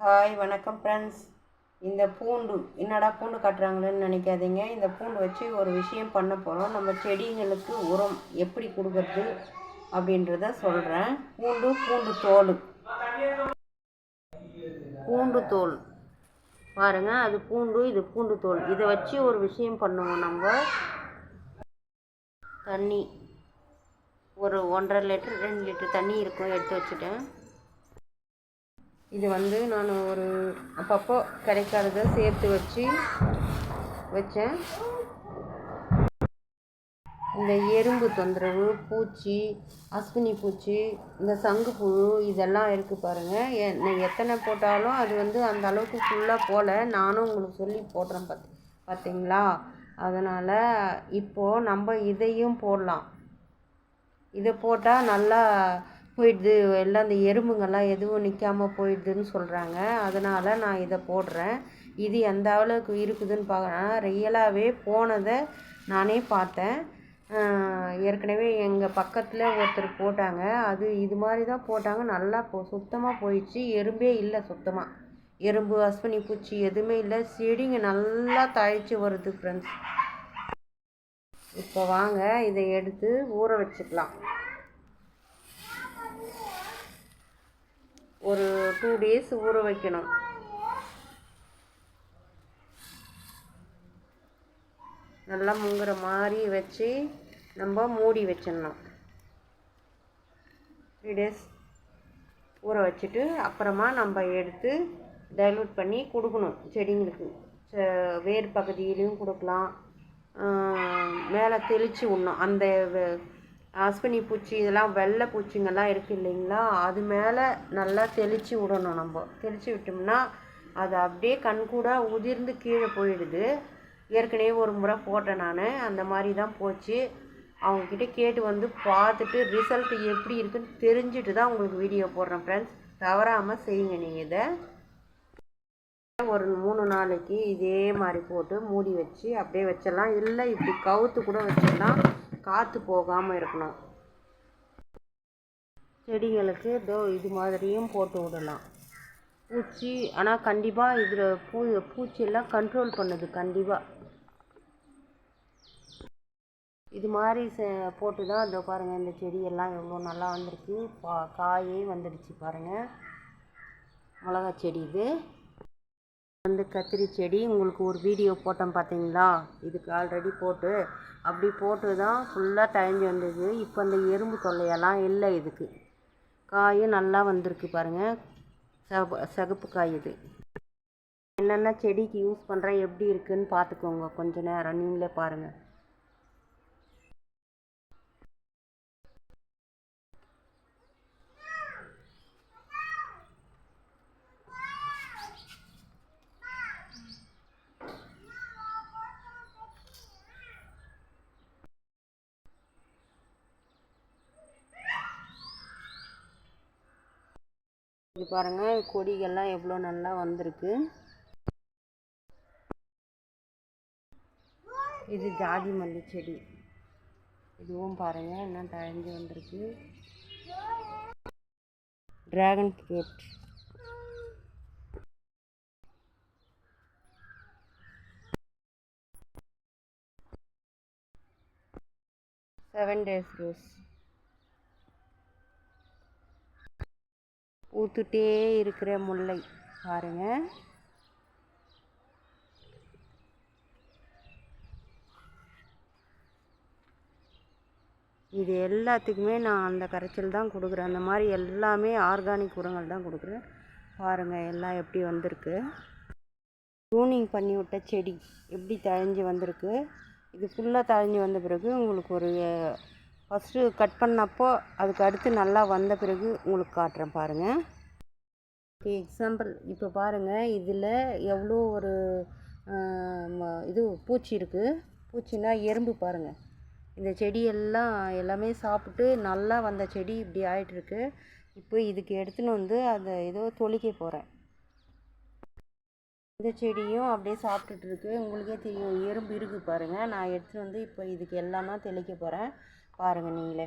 Hi வணக்கம் friends இந்த பூண்டு என்னடா பூண்டு கட்டுறாங்களேன்னு நினைக்காதீங்க. இந்த பூண்டு வச்சு ஒரு விஷயம் பண்ண போகிறோம் நம்ம செடிங்களுக்கு உரம் எப்படி கொடுக்கறது அப்படின்றத சொல்கிறேன் பூண்டு பூண்டு தோல். பூண்டு தோல். பாருங்க அது பூண்டு இது பூண்டு தோல். இதை வச்சு ஒரு விஷயம் பண்ணுவோம் நம்ம. தண்ணி. ஒரு ஒன்றரை லிட்டர் ரெண்டு லிட்டர் தண்ணி இருக்கும் எடுத்து வச்சுட்டேன். இது வந்து நான் ஒரு அப்பப்போ கிடைக்காததை சேர்த்து வச்சு வச்சேன். இந்த எறும்பு தொந்தரவு பூச்சி அஸ்வினி பூச்சி இந்த சங்குப்புழு இதெல்லாம் இருக்குது பாருங்கள் எ- எத்தனை போட்டாலும் அது வந்து அந்த அளவுக்கு ஃபுல்லாக போகல நானும் உங்களுக்கு சொல்லி போடுறேன் பார்த்து பார்த்தீங்களா அதனால் இப்போது நம்ம இதையும் போடலாம். இதை போட்டால் நல்லா போயிடுது. எல்லாம் இந்த எறும்புங்கள்லாம் எதுவும் நிற்காம போயிடுதுன்னு சொல்கிறாங்க அதனால் நான் இதை போடுறேன். இது எந்த அளவுக்கு இருக்குதுன்னு பார்க்குறேன் ரியலாகவே போனதை நானே பார்த்தேன். ஏற்கனவே எங்கள் பக்கத்தில் ஒருத்தர் போட்டாங்க. அது இது மாதிரி தான் போட்டாங்க. நல்லா போ சுத்தமாக போயிடுச்சு. எறும்பே இல்லை சுத்தமாக எறும்பு அஸ்வினி பூச்சி எதுவுமே இல்லை. செடிங்க நல்லா தழைச்சி வருது ஃப்ரெண்ட்ஸ் இப்போ வாங்க இதை எடுத்து ஊற வச்சுக்கலாம். ஒரு டூ டேஸ் ஊற வைக்கணும். நல்லா முங்குற மாதிரி வச்சு நம்ம மூடி வச்சிடணும். த்ரீ டேஸ் ஊற வச்சுட்டு அப்புறமா நம்ம எடுத்து டைலூட் பண்ணி கொடுக்கணும். செடிங்களுக்கு ச- வேர் பகுதியிலையும் கொடுக்கலாம். மேலே தெளித்து விடணும். அந்த அஸ்வினி பூச்சி இதெல்லாம் வெள்ளை பூச்சிங்கெல்லாம் இருக்குது இல்லைங்களா? அது மேலே நல்லா தெளித்து விடணும் நம்ம. தெளித்து விட்டோம்னா அது அப்படியே கண்கூட உதிர்ந்து கீழே போயிடுது. ஏற்கனவே ஒரு முறை போட்டேன் நான். அந்த மாதிரி தான் போச்சு. அவங்கக்கிட்ட கேட்டு வந்து பார்த்துட்டு ரிசல்ட் எப்படி இருக்குன்னு தெரிஞ்சுட்டு தான் உங்களுக்கு வீடியோ போடுறேன் ஃப்ரெண்ட்ஸ் தவறாமல் செய்யுங்க நீங்கள் இதை. ஒரு மூணு நாளைக்கு இதே மாதிரி போட்டு மூடி வச்சு அப்படியே வச்சிடலாம். இல்லை இப்படி கவுத்து கூட வச்சிடலாம். காற்று போகாமல் இருக்கணும். செடிங்களுக்கு இதோ இது மாதிரியும் போட்டு விடலாம். பூச்சி ஆனால் கண்டிப்பாக இதில் பூ பூச்சியெல்லாம் கண்ட்ரோல் பண்ணுது கண்டிப்பாக இது மாதிரி செ போட்டு தான் இதோ பாருங்கள் இந்த செடியெல்லாம் எவ்வளோ நல்லா வந்திருக்கு. பா காயே வந்துடுச்சு பாருங்கள் மிளகா செடி இது. வந்து கத்திரி செடி உங்களுக்கு ஒரு வீடியோ போட்டோம் பார்த்தீங்களா? இதுக்கு ஆல்ரெடி போட்டு அப்படி போட்டு தான் ஃபுல்லாக தழைஞ்சு வந்தது. இப்போ அந்த எறும்பு தொல்லையெல்லாம் இல்லை இதுக்கு. காயும் நல்லா வந்திருக்கு பாருங்கள் சக சகப்பு காய் இது. என்னென்ன செடிக்கு யூஸ் பண்ணுறேன் எப்படி இருக்குதுன்னு பார்த்துக்கோங்க. கொஞ்ச நேரம் நீங்களே பாருங்கள் இது பாருங்கள் கொடிகள்லாம் எவ்வளோ நல்லா வந்திருக்கு. இது ஜாதி மல்லி செடி. இதுவும் பாருங்கள் என்ன தழைஞ்சு வந்திருக்கு. Dragon fruit seven days rose ஊற்றுட்டே இருக்கிற முல்லை பாருங்க. இது எல்லாத்துக்குமே நான் அந்த கரைச்சல் தான் கொடுக்குறேன். அந்த மாதிரி எல்லாமே ஆர்கானிக் உரங்கள் தான் கொடுக்குறேன். பாருங்கள் எல்லாம் எப்படி வந்திருக்கு. ப்ரூனிங் பண்ணி விட்ட செடி எப்படி தழைஞ்சி வந்திருக்கு. இது ஃபுல்லாக தழைஞ்சி வந்த பிறகு உங்களுக்கு ஒரு ஃபஸ்ட்டு கட் பண்ணப்போ அதுக்கு அடுத்து நல்லா வந்த பிறகு உங்களுக்கு காட்டுறேன் பாருங்கள் இப்போ எக்ஸாம்பிள் இப்போ பாருங்கள் இதில் எவ்வளோ ஒரு ம- இது பூச்சி இருக்குது பூச்சின்னா எறும்பு பாருங்கள் இந்த செடியெல்லாம் எல்லாமே சாப்பிட்டு நல்லா வந்த செடி இப்படி ஆகிட்டுருக்கு இப்போ இதுக்கு எடுத்துன்னு வந்து அதை ஏதோ தொளிக்க போகிறேன் இந்த செடியும் அப்படியே சாப்பிட்டுட்டு இருக்கு. உங்களுக்கே தெரியும் எறும்பு இருக்குது பாருங்கள் நான் எடுத்துகிட்டு வந்து இப்போ இதுக்கு எல்லாமே தெளிக்க போகிறேன் பாருங்கள் நீங்களே